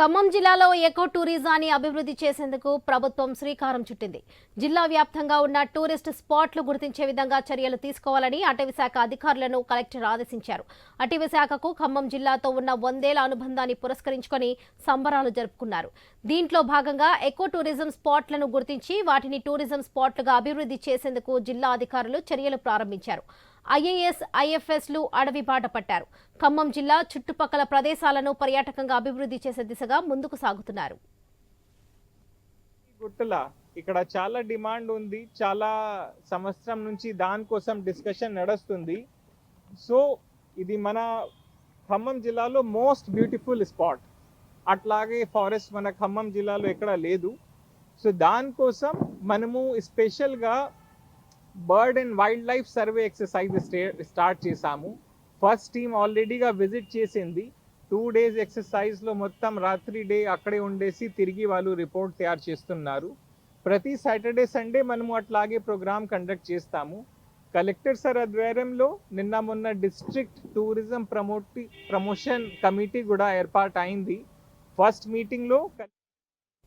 ఖమ్మం జిల్లాలో ఎకో టూరిజాన్ని అభివృద్ధి చేసేందుకు ప్రభుత్వం శ్రీకారం చుట్టింది. జిల్లా వ్యాప్తంగా ఉన్న టూరిస్ట్ స్పాట్లు గుర్తించే విధంగా చర్యలు తీసుకోవాలని అటవీశాఖ అధికారులను కలెక్టర్ ఆదేశించారు. అటవీశాఖకు ఖమ్మం జిల్లాతో ఉన్న వందేల అనుబంధాన్ని పురస్కరించుకొని సంబరాలు జరుపుకున్నారు. దీంట్లో భాగంగా ఎకో టూరిజం స్పాట్లను గుర్తించి వాటిని టూరిజం స్పాట్లుగా అభివృద్ధి చేసేందుకు జిల్లా అధికారులు చర్యలు ప్రారంభించారు. ఐఏఎస్ ఐఎఫ్ఎస్లు అడవి బాట పట్టారు. ఖమ్మం జిల్లా చుట్టుపక్కల ప్రదేశాలను పర్యాటకంగా అభివృద్ధి చేసే దిశగా ముందుకు సాగుతున్నారు. గుట్టల ఇక్కడ చాలా డిమాండ్ ఉంది. చాలా సంవత్సరం నుంచి దానికోసం డిస్కషన్ నడుస్తుంది. సో ఇది మన ఖమ్మం జిల్లాలో మోస్ట్ బ్యూటిఫుల్ స్పాట్. అట్లాగే ఫారెస్ట్ మన ఖమ్మం జిల్లాలో ఎక్కడ లేదు. సో దానికోసం మనము స్పెషల్గా bird and wildlife survey exercise start చేశాము. ఫస్ట్ టీం ఆల్రెడీగా విజిట్ చేసింది. టూ డేస్ ఎక్సర్సైజ్లో మొత్తం రాత్రి డే అక్కడే ఉండేసి తిరిగి వాళ్ళు రిపోర్ట్ తయారు చేస్తున్నారు. ప్రతి సాటర్డే సండే మనము అట్లాగే ప్రోగ్రామ్ కండక్ట్ చేస్తాము. కలెక్టర్ సార్ ఆధ్వర్యంలో నిన్న మొన్న డిస్ట్రిక్ట్ టూరిజం ప్రమోటి ప్రమోషన్ కమిటీ కూడా ఏర్పాటు అయింది ఫస్ట్ మీటింగ్లో